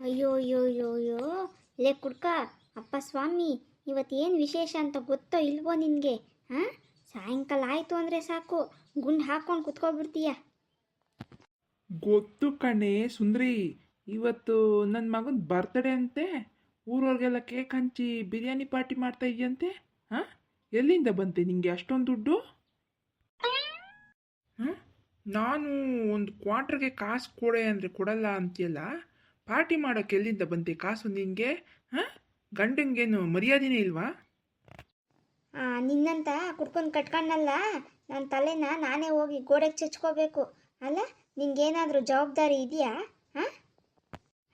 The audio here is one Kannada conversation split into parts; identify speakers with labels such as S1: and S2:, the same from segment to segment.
S1: ಅಯ್ಯೋ ಅಯ್ಯೋ ಅಯ್ಯೋ ಅಯ್ಯೋ ಲೇ ಕುಡ್ಕ, ಅಪ್ಪ ಸ್ವಾಮಿ ಇವತ್ತೇನು ವಿಶೇಷ ಅಂತ ಗೊತ್ತೋ ಇಲ್ವೋ ನಿನಗೆ? ಹಾಂ? ಸಾಯಂಕಾಲ ಆಯಿತು ಅಂದರೆ ಸಾಕು. ಗುಂಡು ಹಾಕ್ಕೊಂಡು ಕುತ್ಕೊಬಿಡ್ತೀಯ.
S2: ಗೊತ್ತು ಕಣೆ ಸುಂದ್ರಿ. ಇವತ್ತು ನನ್ನ ಮಗನ ಬರ್ತ್ಡೇ ಅಂತೆ. ಊರವ್ರಿಗೆಲ್ಲ ಕೇಕ್ ಹಂಚಿ ಬಿರಿಯಾನಿ ಪಾರ್ಟಿ ಮಾಡ್ತಾ ಇದೆಯಂತೆ? ಹಾಂ? ಎಲ್ಲಿಂದ ಬಂತೆ ನಿಮಗೆ ಅಷ್ಟೊಂದು ದುಡ್ಡು? ಹಾಂ? ನಾನು ಒಂದು ಕ್ವಾರ್ಟ್ರಿಗೆ ಕಾಸು ಕೊಡೆ ಅಂದರೆ ಕೊಡಲ್ಲ ಅಂತೀಯಲ್ಲ? ಪಾರ್ಟಿ ಮಾಡೋಕ್ಕೆ ಎಲ್ಲಿಂದ ಬಂತೆ ಕಾಸು ನಿನಗೆ ಹಾಂ? ಗಂಡಂಗೇನು ಮರ್ಯಾದೆನೇ ಇಲ್ವಾ?
S1: ಆ, ನಿನ್ನಂತ ಕುಡ್ಕೊಂಡು ಕಟ್ಕೊಂಡಲ್ಲ ನನ್ನ ತಲೆನ ನಾನೇ ಹೋಗಿ ಗೋಡೆಗೆ ಚಚ್ಕೋಬೇಕು. ಅಲ್ಲ ನಿನ್ಗೇನಾದರೂ ಜವಾಬ್ದಾರಿ ಇದೆಯಾ? ಹಾಂ?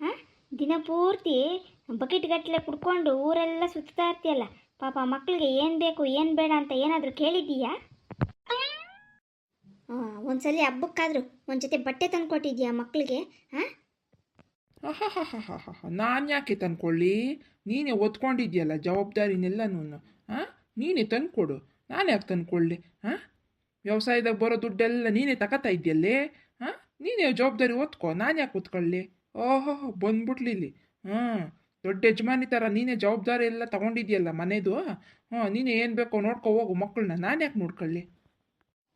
S1: ಹಾಂ? ದಿನ ಪೂರ್ತಿ ಬಕೆಟ್ ಗಟ್ಟಲೆ ಕುಡ್ಕೊಂಡು ಊರೆಲ್ಲ ಸುತ್ತಾ ಇರ್ತೀಯಲ್ಲ ಪಾಪ ಮಕ್ಕಳಿಗೆ ಏನು ಬೇಕು ಏನು ಬೇಡ ಅಂತ ಏನಾದರೂ ಕೇಳಿದ್ದೀಯಾ? ಹಾಂ ಒಂದ್ಸಲಿ ಹಬ್ಬಕ್ಕಾದರೂ ಒಂದು ಜೊತೆ ಬಟ್ಟೆ ತಂದು ಕೊಟ್ಟಿದ್ಯಾ ಮಕ್ಕಳಿಗೆ ಹಾಂ?
S2: ನಾನು ಯಾಕೆ ತಂದ್ಕೊಳ್ಳಿ? ನೀನೇ ಒತ್ಕೊಂಡಿದ್ಯಲ್ಲ ಜವಾಬ್ದಾರಿನೆಲ್ಲನೂ ಹಾಂ ನೀನೇ ತಂದ್ಕೊಡು. ನಾನು ಯಾಕೆ ತಂದ್ಕೊಳ್ಳಿ? ಹಾಂ ವ್ಯವಸಾಯದಾಗ ಬರೋ ದುಡ್ಡೆಲ್ಲ ನೀನೇ ತಗೋತಾ ಇದೆಯಲ್ಲೇ ಹಾಂ ನೀನೇ ಜವಾಬ್ದಾರಿ ಓದ್ಕೊ ನಾನು ಯಾಕೆ ಓದ್ಕೊಳ್ಳಿ ಓಹೋ ಬಂದ್ಬಿಟ್ಲಿ ಇಲ್ಲಿ ಹಾಂ ದೊಡ್ಡ ಯಜಮಾನಿ ಥರ ನೀನೇ ಜವಾಬ್ದಾರಿ ಎಲ್ಲ ತಗೊಂಡಿದ್ಯಲ್ಲ ಮನೆದು? ಹಾಂ ನೀನೇ ಏನು ಬೇಕೋ ನೋಡ್ಕೊ ಹೋಗು ಮಕ್ಕಳನ್ನ. ನಾನು ಯಾಕೆ ನೋಡ್ಕೊಳ್ಳಿ?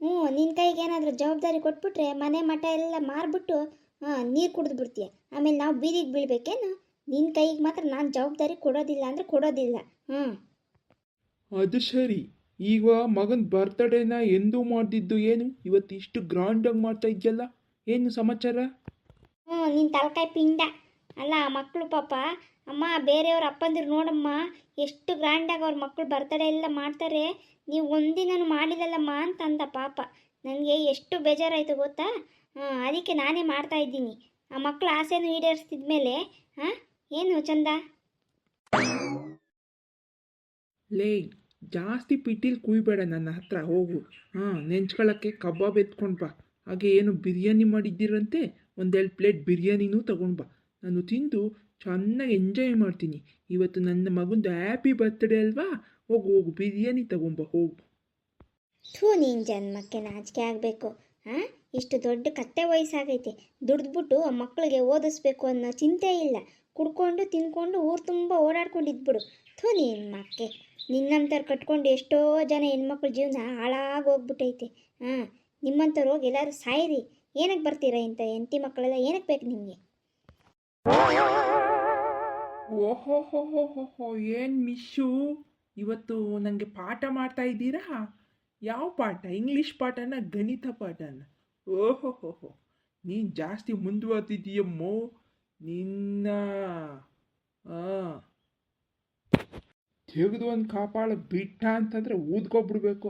S1: ಹ್ಞೂ ನಿನ್ನ ಕೈಗೆ ಏನಾದರೂ ಜವಾಬ್ದಾರಿ ಕೊಟ್ಬಿಟ್ರೆ ಮನೆ ಮಠ ಎಲ್ಲ ಮಾರ್ಬಿಟ್ಟು ಹಾಂ ನೀರು ಕುಡಿದು ಬಿಡ್ತೀಯ. ಆಮೇಲೆ ನಾವು ಬೀದಿಗೆ ಬೀಳ್ಬೇಕೇನು? ನಿನ್ನ ಕೈಗೆ ಮಾತ್ರ ನಾನು ಜವಾಬ್ದಾರಿ ಕೊಡೋದಿಲ್ಲ ಅಂದರೆ ಕೊಡೋದಿಲ್ಲ. ಹ್ಞೂ
S2: ಅದು ಸರಿ. ಈಗ ಮಗನ ಬರ್ತ್ಡೇನ ಎಂದೂ ಮಾಡ್ದಿದ್ದು ಏನು? ಇವತ್ತು ಇಷ್ಟು ಗ್ರ್ಯಾಂಡಾಗಿ ಮಾಡ್ತಾ ಇದೆಯಲ್ಲ? ಏನು ಸಮಾಚಾರ?
S1: ಹ್ಞೂ ನಿನ್ನ ತಲಕಾಯಿ ಪಿಂಡ. ಅಲ್ಲ ಆ ಮಕ್ಕಳು ಪಾಪ. ಅಮ್ಮ ಬೇರೆಯವ್ರ ಅಪ್ಪಂದಿರು ನೋಡಮ್ಮ ಎಷ್ಟು ಗ್ರ್ಯಾಂಡಾಗಿ ಅವ್ರ ಮಕ್ಕಳು ಬರ್ತಡೇ ಎಲ್ಲ ಮಾಡ್ತಾರೆ. ನೀವು ಒಂದಿನೂ ಮಾಡಿಲ್ಲಲ್ಲಮ್ಮ ಅಂತ ಅಂದ ಪಾಪ. ನನಗೆ ಎಷ್ಟು ಬೇಜಾರಾಯಿತು ಗೊತ್ತಾ? ಹಾಂ ಅದಕ್ಕೆ ನಾನೇ ಮಾಡ್ತಾ ಇದ್ದೀನಿ. ಆ ಮಕ್ಕಳ ಆಸೆನೂ ಈಡೇರಿಸ್ತಿದ್ಮೇಲೆ ಹಾಂ? ಏನು ಚಂದ?
S2: ಲೇ ಜಾಸ್ತಿ ಪಿಟೀಲಿ ಕುಯ್ಬೇಡ ನನ್ನ ಹತ್ರ ಹೋಗು. ಹಾಂ ನೆಂಚ್ಕೊಳ್ಳೋಕ್ಕೆ ಕಬಾಬ್ ಎತ್ಕೊಂಡು ಬಾ. ಹಾಗೆ ಏನು ಬಿರಿಯಾನಿ ಮಾಡಿದ್ದೀರಂತೆ? ಒಂದೆರಡು ಪ್ಲೇಟ್ ಬಿರಿಯಾನಿನೂ ತಗೊಂಡು ಬಾ. ನಾನು ತಿಂದು ಚೆನ್ನಾಗಿ ಎಂಜಾಯ್ ಮಾಡ್ತೀನಿ. ಇವತ್ತು ನನ್ನ ಮಗಂದು ಹ್ಯಾಪಿ ಬರ್ತ್ಡೇ ಅಲ್ವಾ? ಹೋಗು ಹೋಗು ಬಿರಿಯಾನಿ ತಗೊಂಬ ಹೋಗು.
S1: ಥೂ ನೀನು ಜನ್ಮಕ್ಕೆ ನಾಚಿಕೆ ಆಗಬೇಕು. ಹಾಂ? ಇಷ್ಟು ದೊಡ್ಡ ಕತ್ತೆ ವಯಸ್ಸಾಗೈತೆ. ದುಡ್ದ್ಬಿಟ್ಟು ಆ ಮಕ್ಕಳಿಗೆ ಓದಿಸ್ಬೇಕು ಅನ್ನೋ ಚಿಂತೆ ಇಲ್ಲ. ಕುಡ್ಕೊಂಡು ತಿನ್ಕೊಂಡು ಊರು ತುಂಬ ಓಡಾಡ್ಕೊಂಡಿದ್ಬಿಡು. ಥೂ ನಿನ್ನ ಮಕ್ಕೆ. ನಿನ್ನಂಥವ್ರು ಕಟ್ಕೊಂಡು ಎಷ್ಟೋ ಜನ ಹೆಣ್ಮಕ್ಳ ಜೀವನ ಹಾಳಾಗಿ ಹೋಗ್ಬಿಟ್ಟೈತೆ ಹಾಂ ನಿಮ್ಮಂಥವ್ರು ಹೋಗಿ ಎಲ್ಲರೂ ಸಾಯಿರಿ. ಏನಕ್ಕೆ ಬರ್ತೀರಾ ಇಂಥ ಹೆಂಡತಿ ಮಕ್ಕಳೆಲ್ಲ? ಏನಕ್ಕೆ ಬೇಕು ನಿಮಗೆ?
S2: ಓಹೋ ಹೋ ಹೋ ಹೋ ಹೋ ಏನು ಮಿಶು? ಇವತ್ತು ನನಗೆ ಪಾಠ ಮಾಡ್ತಾ ಇದ್ದೀರಾ? ಯಾವ ಪಾಠ? ಇಂಗ್ಲೀಷ್ ಪಾಠನ? ಗಣಿತ ಪಾಠನ? ಓಹೋ, ಹೋ ಹೋ. ನೀನು ಜಾಸ್ತಿ ಮುಂದುವರೆದಿದ್ದೀಯಮ್ಮೋ. ನಿನ್ನ ಹಾಂ ತೆಗೆದು ಒಂದು ಕಾಪಾಳ ಬಿಟ್ಟ ಅಂತಂದರೆ ಊದ್ಕೊಬಿಡ್ಬೇಕು.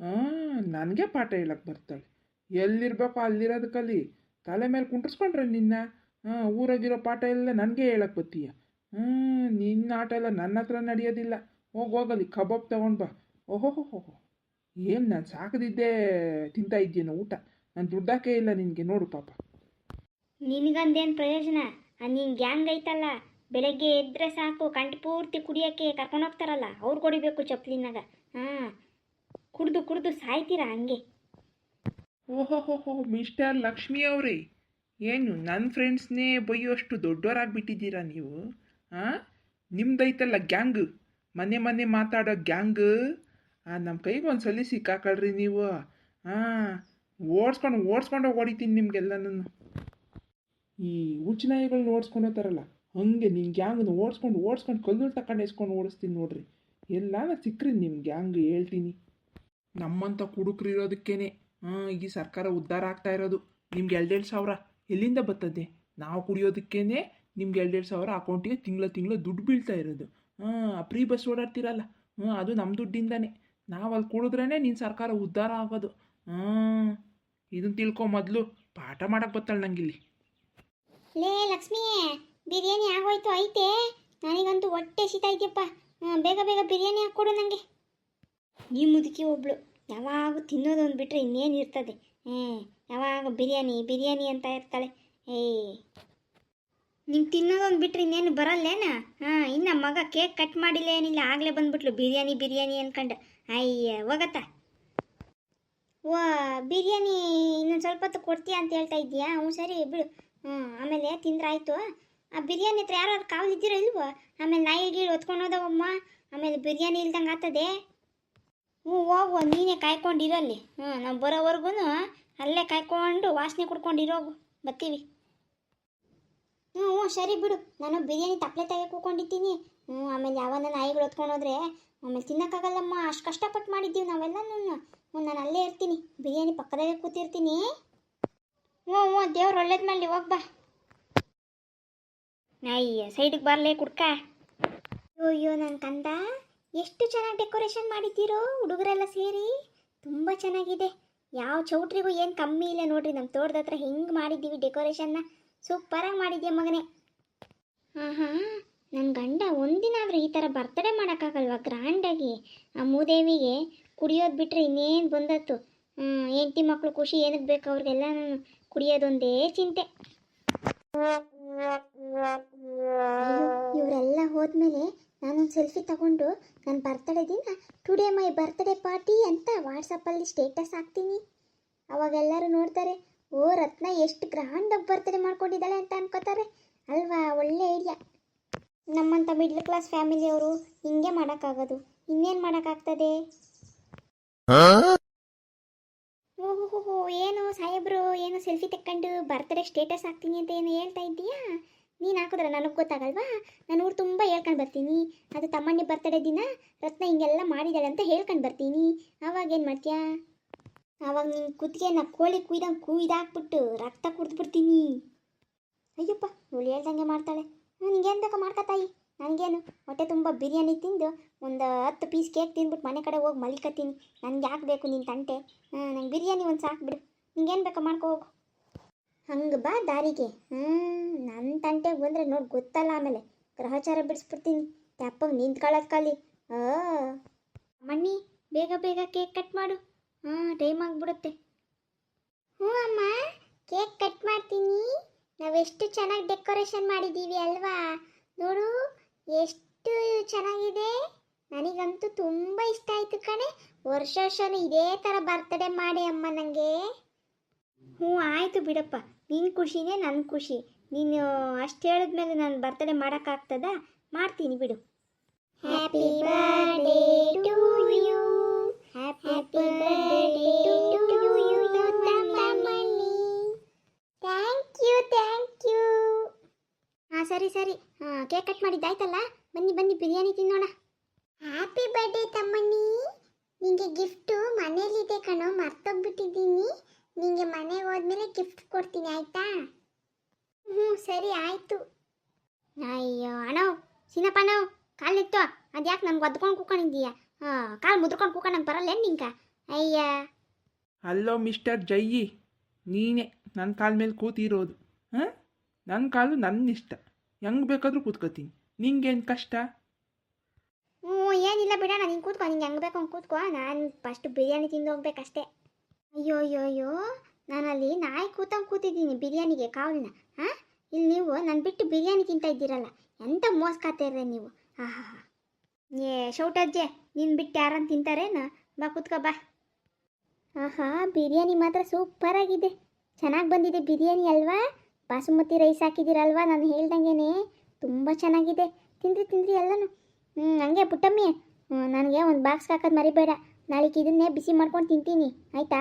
S2: ಹಾಂ ನನಗೆ ಪಾಠ ಹೇಳಕ್ಕೆ ಬರ್ತಾಳೆ. ಎಲ್ಲಿರ್ಬೇಕು ಕಲಿ. ತಲೆ ಮೇಲೆ ಕುಂಟ್ರಿಸ್ಕೊಂಡ್ರೆ ನಿನ್ನ. ಹಾಂ ಊರಾಗಿರೋ ಪಾಠ ಎಲ್ಲ ನನಗೆ ಹೇಳಕ್ಕೆ ಬತ್ತೀಯ ಹ್ಞೂ ನಿನ್ನ ಆಟ ಎಲ್ಲ ನನ್ನ ಹತ್ರ ನಡೆಯೋದಿಲ್ಲ. ಹೋಗಿ ಹೋಗಲಿ, ಕಬಾಬ್ ತಗೊಂಡು ಬಾ. ಓಹೋ ಹೋ. ಏನು ನಾನು ಸಾಕದಿದ್ದೇ ತಿಂತಾ ಇದ್ದೀನೋ ಊಟ. ನಾನು ದುಡ್ಡಾಕೆ ಇಲ್ಲ ನಿನಗೆ ನೋಡು ಪಾಪ.
S1: ನಿನಗಂದೇನು ಪ್ರಯೋಜನ? ನಿನ್ ನಿನ್ನ ಗ್ಯಾಂಗ್ ಐತಲ್ಲ ಬೆಳಗ್ಗೆ ಎದ್ದರೆ ಸಾಕು ಕಂಠ ಪೂರ್ತಿ ಕುಡಿಯೋಕ್ಕೆ ಕರ್ಕೊಂಡೋಗ್ತಾರಲ್ಲ ಅವ್ರು ಕೊಡಿಬೇಕು ಚಪ್ಲಿನಾಗ. ಹಾಂ ಕುಡ್ದು ಕುಡ್ದು ಸಾಯ್ತೀರಾ ಹಂಗೆ?
S2: ಓಹೋ ಮಿಸ್ಟರ್ ಲಕ್ಷ್ಮಿ ಅವರೇ. ಏನು ನನ್ನ ಫ್ರೆಂಡ್ಸ್ನೇ ಬೈಯೋಷ್ಟು ದೊಡ್ಡವರಾಗ್ಬಿಟ್ಟಿದ್ದೀರಾ ನೀವು? ಹಾಂ? ನಿಮ್ದೈತಲ್ಲ ಗ್ಯಾಂಗ್. ಮನೆ ಮನೆ ಮಾತಾಡೋ ಗ್ಯಾಂಗ್. ನಮ್ಮ ಕೈಗೆ ಒಂದು ಸಲ ಸಿಕ್ಕಾಕಳ್ರಿ ನೀವು. ಹಾಂ ಓಡಿಸ್ಕೊಂಡು ಓಡಿಸ್ಕೊಂಡು ಹೊಡಿತೀನಿ ನಿಮಗೆಲ್ಲನೂ. ಈ ಉಚ್ಚನಾಯಿಗಳನ್ನ ಓಡಿಸ್ಕೊಂಡು ಹೋಗ್ತಾರಲ್ಲ, ಹಂಗೆ ನಿಮ್ಮ ಗ್ಯಾಂಗ್ನ ಓಡಿಸ್ಕೊಂಡು ಓಡಿಸ್ಕೊಂಡು ಕಲ್ಲು ತಕೊಂಡು ಎಸ್ಕೊಂಡು ಓಡಿಸ್ತೀನಿ ನೋಡ್ರಿ. ಎಲ್ಲಾನ ಸಿಕ್ಕ್ರಿ ನಿಮ್ಮ ಗ್ಯಾಂಗ್ ಹೇಳ್ತೀನಿ. ನಮ್ಮಂಥ ಕುಡುಕ್ರು ಇರೋದಕ್ಕೇನೆ ಹಾಂ ಈ ಸರ್ಕಾರ ಉದ್ಧಾರ ಆಗ್ತಾ ಇರೋದು. ನಿಮ್ಗೆ ಎರಡೆರಡು ಸಾವಿರ ಎಲ್ಲಿಂದ ಬರ್ತದೆ? ನಾವು ಕುಡಿಯೋದಕ್ಕೇನೆ ನಿಮ್ಗೆ ಎರಡೆರಡು ಸಾವಿರ ಅಕೌಂಟಿಗೆ ತಿಂಗಳ ತಿಂಗಳ ದುಡ್ಡು ಬೀಳ್ತಾ ಇರೋದು. ಹಾಂ ಫ್ರೀ ಬಸ್ ಓಡಾಡ್ತಿರಲ್ಲ ಹ್ಞೂ ಅದು ನಮ್ಮ ದುಡ್ಡಿಂದಾನೆ. ನಾವು ಅಲ್ಲಿ ಕುಡಿದ್ರೇ ನಿನ್ನ ಸರ್ಕಾರ ಉದ್ಧಾರ ಆಗೋದು. ಹಾಂ ಇದನ್ನು ತಿಳ್ಕೊ ಮೊದಲು ಪಾಠ ಮಾಡಕ್ಕೆ ಬರ್ತಾಳೆ ನಂಗಿಲ್ಲಿ.
S1: ಲೇ ಲಕ್ಷ್ಮಿ, ಬಿರಿಯಾನಿ ಆಗೋಯ್ತು, ಐತೆ. ನನಗಂತೂ ಹೊಟ್ಟೆ ಶೀತ ಇದೆಯಪ್ಪ ಬೇಗ ಬೇಗ ಬಿರಿಯಾನಿ ಹಾಕ್ಕೊಡು ನನಗೆ ಈ ಮುದುಕಿ ಒಬ್ಳು. ಯಾವಾಗ ತಿನ್ನೋದೊಂದು ಬಿಟ್ಟರೆ ಇನ್ನೇನು ಇರ್ತದೆ. ಹ್ಞೂ ಯಾವಾಗ ಬಿರಿಯಾನಿ ಬಿರಿಯಾನಿ ಅಂತ ಇರ್ತಾಳೆ. ಏಯ್. ನಿಂಗೆ ತಿನ್ನೋದೊಂದು ಬಿಟ್ಟರೆ ಇನ್ನೇನು ಬರಲ್ಲೇನ? ಹಾಂ, ಇನ್ನು ಮಗ ಕೇಕ್ ಕಟ್ ಮಾಡಿಲ್ಲ ಏನಿಲ್ಲ, ಆಗಲೇ ಬಂದ್ಬಿಟ್ಲು ಬಿರಿಯಾನಿ ಬಿರಿಯಾನಿ ಅನ್ಕಂಡು. ಅಯ್ಯ, ಹೋಗತ್ತ. ವಾ, ಬಿರಿಯಾನಿ ಇನ್ನೊಂದು ಸ್ವಲ್ಪ ಹೊತ್ತು ಕೊಡ್ತೀಯ ಅಂತ ಹೇಳ್ತಾ ಇದ್ದೀಯಾ? ಹ್ಞೂ, ಸರಿ, ಬಿಡು. ಹ್ಞೂ, ಆಮೇಲೆ ತಿಂದ್ರಾಯ್ತು ಆ ಬಿರಿಯಾನಿ ಹತ್ರ ಯಾರು ಕಾವಲು ಇದ್ದೀರೋ ಇಲ್ವೋ? ಆಮೇಲೆ ನಾಯಿ ಗೀಳು ಹೊತ್ಕೊಂಡು ಹೋದವಮ್ಮ. ಆಮೇಲೆ ಬಿರಿಯಾನಿ ಇಲ್ದಂಗೆ ಆಗ್ತದೆ. ಹ್ಞೂ, ಹೋಗು, ನೀನೇ ಕಾಯ್ಕೊಂಡಿರಲ್ಲಿ ಹ್ಞೂ, ನಾವು ಬರೋವರೆಗೂ ಅಲ್ಲೇ ಕಾಯ್ಕೊಂಡು ವಾಸನೆ ಕುಡ್ಕೊಂಡಿರೋಗು ಬರ್ತೀವಿ. ಹ್ಞೂ ಹ್ಞೂ, ಸರಿ ಬಿಡು. ನಾನು ಬಿರಿಯಾನಿ ತಪ್ಪಲೆ ತೆಗೆ ಕೂಕೊಂಡಿದ್ದೀನಿ. ಹ್ಞೂ, ಆಮೇಲೆ ಯಾವನ್ನ ನಾಯಿಗಳು ಹೊತ್ಕೊಂಡು ಹೋದ್ರೆ, ಆಮೇಲೆ ತಿನ್ನೋಕ್ಕಾಗಲ್ಲಮ್ಮ, ಅಷ್ಟು ಕಷ್ಟಪಟ್ಟು ಮಾಡಿದ್ದೀವಿ ನಾವೆಲ್ಲ ಹ್ಞೂ, ನಾನು ಅಲ್ಲೇ ಇರ್ತೀನಿ. ಬಿರಿಯಾನಿ ಪಕ್ಕದಾಗೆ ಕೂತಿರ್ತೀನಿ. ಹ್ಞೂ ಹ್ಞೂ, ದೇವ್ರು ಒಳ್ಳೇದು ಮಾಡಲಿ, ಹೋಗ್ ಬಾ. ಅಯ್ಯ, ಸೈಡಿಗೆ ಬರಲೇ ಕುಡ್ಕ. ಅಯ್ಯೋ ನನ್ನ ಕಂದ ಎಷ್ಟು ಚೆನ್ನಾಗಿ ಡೆಕೋರೇಷನ್ ಮಾಡಿದ್ದೀರೋ, ಹುಡುಗರೆಲ್ಲ ಸೇರಿ. ತುಂಬ ಚೆನ್ನಾಗಿದೆ. ಯಾವ ಚೌಟ್ರಿಗೂ ಏನು ಕಮ್ಮಿ ಇಲ್ಲ ನೋಡ್ರಿ ನಮ್ಮ ತೋಟದ ಹತ್ರ ಹೆಂಗೆ ಮಾಡಿದ್ದೀವಿ ಡೆಕೋರೇಷನ್ನ. ಸೂಪರಾಗಿ ಮಾಡಿದ್ಯಾ ಮಗನೇ. ಹಾಂ ಹಾಂ ನನ್ನ ಗಂಡ ಒಂದಿನಾದರೂ ಈ ಥರ ಬರ್ತಡೇ ಮಾಡೋಕ್ಕಾಗಲ್ವಾ ಗ್ರ್ಯಾಂಡಾಗಿ ಆ ಮೂದೇವಿಗೆ ಕುಡಿಯೋದು ಬಿಟ್ಟರೆ ಇನ್ನೇನು ಬಂದತ್ತು ಹೆಂಡತಿ ಮಕ್ಕಳು ಖುಷಿ ಏನಕ್ಕೆ ಬೇಕು ಅವ್ರಿಗೆಲ್ಲ ಕುಡಿಯೋದೊಂದೇ ಚಿಂತೆ. ಇವರೆಲ್ಲ ಹೋದ್ಮೇಲೆ ನಾನೊಂದು ಸೆಲ್ಫಿ ತಗೊಂಡು ನನ್ನ ಬರ್ತಡೇ ದಿನ ಟುಡೇ ಮೈ ಬರ್ತ್ಡೇ ಪಾರ್ಟಿ ಅಂತ ವಾಟ್ಸಪ್ಪಲ್ಲಿ ಸ್ಟೇಟಸ್ ಹಾಕ್ತೀನಿ. ಅವಾಗೆಲ್ಲರೂ ನೋಡ್ತಾರೆ ಓ, ರತ್ನ, ಎಷ್ಟು ಗ್ರ್ಯಾಂಡಾಗಿ ಬರ್ತಡೇ ಮಾಡ್ಕೊಂಡಿದ್ದಾಳೆ ಅಂತ ಅನ್ಕೋತಾರೆ. ಅಲ್ವಾ, ಒಳ್ಳೆ ಐಡಿಯಾ ನಮ್ಮಂಥ ಮಿಡ್ಲ್ ಕ್ಲಾಸ್ ಫ್ಯಾಮಿಲಿಯವರು ಹಿಂಗೆ ಮಾಡೋಕ್ಕಾಗೋದು. ಇನ್ನೇನು ಮಾಡೋಕ್ಕಾಗ್ತದೆ? ಓಹೋ ಏನು ಸಾಹೇಬ್ರು, ಏನು ಸೆಲ್ಫಿ ತೆಕ್ಕೊಂಡು ಬರ್ತಡೇ ಸ್ಟೇಟಸ್ ಹಾಕ್ತೀನಿ ಅಂತ ಏನು ಹೇಳ್ತಾ ಇದ್ದೀಯಾ? ನೀನು ಹಾಕಿದ್ರೆ ನನಗೆ ಗೊತ್ತಾಗಲ್ವಾ? ನಾನು ಊರು ತುಂಬ ಹೇಳ್ಕೊಂಡು ಬರ್ತೀನಿ. ಅದು ತಮ್ಮಣ್ಣಿ ಬರ್ತಡೇ ದಿನ, ರತ್ನ ಹಿಂಗೆಲ್ಲ ಮಾಡಿದಾಳೆ ಅಂತ ಹೇಳ್ಕೊಂಡು ಬರ್ತೀನಿ. ಆವಾಗ ಏನು ಮಾಡ್ತೀಯಾ? ಆವಾಗ ನಿನ್ನ ಕುತ್ತಿಗೆನ ಕೋಳಿ ಕುಯ್ದಂಗೆ ಕುಯ್ದಾಕ್ಬಿಟ್ಟು ರಕ್ತ ಕುಡ್ದ್ಬಿಡ್ತೀನಿ ಅಯ್ಯಪ್ಪ, ಇವಳು ಹೇಳ್ದಂಗೆ ಮಾಡ್ತಾಳೆ. ನಿನಗೇನು ಬೇಕೋ ಮಾಡ್ಕೊ ತಾಯಿ. ನನಗೇನು ಹೊಟ್ಟೆ ತುಂಬ ಬಿರಿಯಾನಿ ತಿಂದು ಒಂದು ಹತ್ತು ಪೀಸ್ ಕೇಕ್ ತಿಂದ್ಬಿಟ್ಟು ಮನೆ ಕಡೆ ಹೋಗಿ ಮಲಿಕತ್ತೀನಿ. ನನಗೆ ಯಾಕೆ ಬೇಕು ನಿನ್ನ ತಂಟೆ? ನಂಗೆ ಬಿರಿಯಾನಿ ಒಂದು ಸಾಕ್ಬಿಡು ನಿಂಗೇನು ಬೇಕೋ ಮಾಡ್ಕೊ ಹೋಗು. ಹಂಗೆ ಬಾ ದಾರಿಗೆ. ಹ್ಞೂ ನನ್ನ ತಂಟೆಗೆ ಬಂದರೆ ನೋಡಿ ಗೊತ್ತಲ್ಲ ಆಮೇಲೆ. ಗ್ರಹಚಾರ ಬಿಡಿಸ್ಬಿಡ್ತೀನಿ. ತಪ್ಪಂಗೆ ನಿಂತ್ಕೊಳ್ಳೋದು ಹಾಂ ಮಣ್ಣಿ ಬೇಗ ಬೇಗ ಕೇಕ್ ಕಟ್ ಮಾಡು. ಹಾಂ ಟೈಮ್ ಆಗಿಬಿಡುತ್ತೆ. ಹ್ಞೂ ಅಮ್ಮ ಕೇಕ್ ಕಟ್ ಮಾಡ್ತೀನಿ. ನಾವೆಷ್ಟು ಚೆನ್ನಾಗಿ ಡೆಕೋರೇಷನ್ ಮಾಡಿದ್ದೀವಿ ಅಲ್ವಾ? ನೋಡು, ಎಷ್ಟು ಚೆನ್ನಾಗಿದೆ. ನನಗಂತೂ ತುಂಬ ಇಷ್ಟ ಆಯಿತು ಕಣೆ. ವರ್ಷ ವರ್ಷನೂ ಇದೇ ಥರ ಬರ್ತಡೇ ಮಾಡಿ ಅಮ್ಮ ನನಗೆ ಹ್ಞೂ, ಆಯಿತು ಬಿಡಪ್ಪ. ನಿನ್ನ ಖುಷಿನೇ ನನ್ನ ಖುಷಿ. ನೀನು ಅಷ್ಟು ಹೇಳಿದ್ಮೇಲೆ ನಾನು ಬರ್ತಡೇ ಮಾಡೋಕ್ಕಾಗ್ತದ ಮಾಡ್ತೀನಿ ಬಿಡು. ಹ್ಯಾಪಿ ಕೇಕ್ ಕಟ್ ಮಾಡಿದ್ದಾಯ್ತಲ್ಲ? ಬನ್ನಿ ಬನ್ನಿ ಬಿರಿಯಾನಿ ತಿನ್ನೋಣ. ಹ್ಯಾಪಿ ಬರ್ಡೇ ತಮ್ಮಣ್ಣಿ. ನಿಂಗೆ ಗಿಫ್ಟು ಮನೇಲಿದೆ ಕಣೋ ಮರ್ತೋಗ್ಬಿಟ್ಟಿದ್ದೀನಿ. ನಿಂಗೆ ಮನೆಗೆ ಹೋದ್ಮೇಲೆ ಗಿಫ್ಟ್ ಕೊಡ್ತೀನಿ ಆಯ್ತಾ? ಹ್ಞೂ ಸರಿ ಆಯಿತು. ಅಯ್ಯೋ ಅಣ್ಣೋ ಸಿನಪ್ಪಣ್ಣೋ ಕಾಲಿತ್ತು ಅದ್ಯಾಕೆ ನನ್ಗೆ ಒದ್ಕೊಂಡು ಕೂಕೊಂಡಿದ್ದೀಯ ಹಾಂ ಕಾಲು ಮುದ್ಕೊಂಡು ಕೂಕೊಂಡು ಬರಲ್ಲ ನಿಂಗೆ ಅಯ್ಯ.
S2: Hello mister Jayyi. ನೀನೇ ನನ್ನ ಕಾಲ ಮೇಲೆ ಕೂತಿರೋದು. ಹಾಂ? ನನ್ನ ಕಾಲು ನನ್ನ ಇಷ್ಟ ಹೆಂಗೆ ಬೇಕಾದರೂ ಕೂತ್ಕೋತೀನಿ. ನಿಂಗೇನು ಕಷ್ಟ?
S1: ಹ್ಞೂ, ಏನಿಲ್ಲ ಬಿಡೋಣ ನೀನು ಕೂತ್ಕೊ, ನಿಂಗೆ ಹೆಂಗೆ ಬೇಕು ಹಂಗೆ ಕೂತ್ಕೊ. ನಾನು ಫಸ್ಟ್ ಬಿರಿಯಾನಿ ತಿಂದು ಹೋಗ್ಬೇಕಷ್ಟೇ ಅಯ್ಯೋ ಅಯ್ಯೋ ಅಯ್ಯೋ, ನಾನಲ್ಲಿ ನಾಯಿ ಕೂತಂಗೆ ಕೂತಿದ್ದೀನಿ ಬಿರಿಯಾನಿಗೆ, ಕಾವಲಿನ. ಹಾಂ? ಇಲ್ಲಿ ನೀವು ನಾನು ಬಿಟ್ಟು ಬಿರಿಯಾನಿ ತಿಂತಾ ಇದ್ದೀರಲ್ಲ ಎಂಥ ಇರ್ರೆ ನೀವು? ಹಾಂ ಹಾಂ ಹಾಂ. ಏ, ಶೌಟಜ್ಜೆ, ನೀನು ಬಿಟ್ಟು ಯಾರನ್ನು ತಿಂತಾರೇನು? ಬಾ, ಕೂತ್ಕೋ, ಬಾ. ಆಹಾ, ಬಿರಿಯಾನಿ ಮಾತ್ರ ಸೂಪರಾಗಿದೆ. ಚೆನ್ನಾಗಿ ಬಂದಿದೆ ಬಿರಿಯಾನಿ ಅಲ್ವಾ? ಬಾಸುಮತಿ ರೈಸ್ ಹಾಕಿದ್ದೀರಲ್ವಾ? ನಾನು ಹೇಳ್ದಂಗೆನೆ ತುಂಬ ಚೆನ್ನಾಗಿದೆ. ತಿಂದ್ರಿ ತಿಂದ್ರಿ ಎಲ್ಲನೂ. ಹ್ಞೂ ಹಂಗೆ ಪುಟ್ಟಮ್ಮಿ. ನನಗೆ ಒಂದು ಬಾಕ್ಸ್ ಹಾಕೋದು ಮರಿಬೇಡ. ನಾಳೆಗೆ ಇದನ್ನೇ ಬಿಸಿ ಮಾಡ್ಕೊಂಡು ತಿಂತೀನಿ. ಆಯಿತಾ?